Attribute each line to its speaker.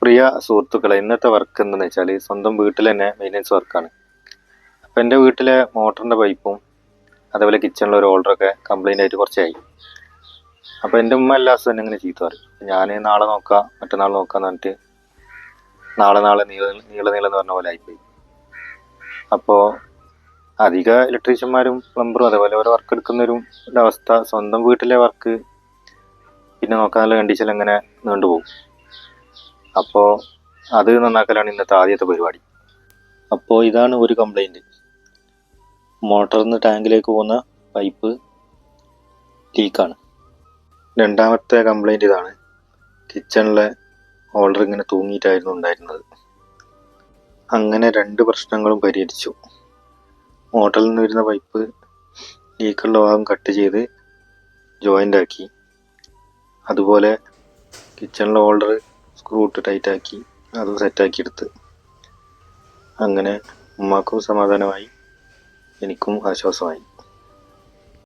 Speaker 1: പ്രിയ സുഹൃത്തുക്കളെ ഇന്നത്തെ വർക്ക് എന്താണെന്ന് വെച്ചാൽ സ്വന്തം വീട്ടിൽ തന്നെ മെയിന്റനൻസ് വർക്കാണ് അപ്പം എന്റെ വീട്ടിലെ മോട്ടറിന്റെ പൈപ്പും അതേപോലെ കിച്ചണിലെ ഒരു ഓൾഡറൊക്കെ കംപ്ലൈന്റ് ആയിട്ട് കുറച്ചായി. അപ്പോൾ എന്റെ ഉമ്മ എല്ലാ ദിവസവും ഇങ്ങനെ ചീത്ത പറയും. ഞാൻ നാളെ നോക്കാം മറ്റന്നാൾ നോക്കാന്ന് പറഞ്ഞിട്ട് നാളെ നാളെ നീള നീള നീളം എന്ന് പറഞ്ഞ പോലെ ആയിപ്പോയി. അപ്പോൾ അധിക ഇലക്ട്രീഷ്യന്മാരും പ്ലംബറും അതേപോലെ ഓരോ വർക്ക് എടുക്കുന്നവരും അവസ്ഥ സ്വന്തം വീട്ടിലെ വർക്ക് പിന്നെ നോക്കാനുള്ള കണ്ടീഷൻ അങ്ങനെ നീണ്ടുപോകും? അപ്പോൾ അത് നന്നാക്കലാണ് ഇന്നത്തെ ആദ്യത്തെ പരിപാടി. അപ്പോൾ ഇതാണ് ഒരു കംപ്ലൈന്റ് മോട്ടറിൽ നിന്ന് ടാങ്കിലേക്ക് പോകുന്ന പൈപ്പ് ലീക്കാണ്. രണ്ടാമത്തെ കംപ്ലൈന്റ് ഇതാണ്. കിച്ചണിലെ ഹോൾഡർ ഇങ്ങനെ തൂങ്ങിയിട്ടായിരുന്നു ഉണ്ടായിരുന്നത്. അങ്ങനെ രണ്ട് പ്രശ്നങ്ങളും പരിഹരിച്ചു. മോട്ടറിൽ നിന്ന് വരുന്ന പൈപ്പ് ലീക്കുള്ള ഭാഗം കട്ട് ചെയ്ത് ജോയിന്റ് ആക്കി. അതുപോലെ കിച്ചണിലെ ഹോൾഡർ സ്ക്രൂ ഇട്ട് ടൈറ്റ് ആക്കി അത് സെറ്റാക്കി എടുത്ത് അങ്ങനെ ഉമ്മാക്കും സമാധാനമായി. എനിക്കും ആശ്വാസമായി.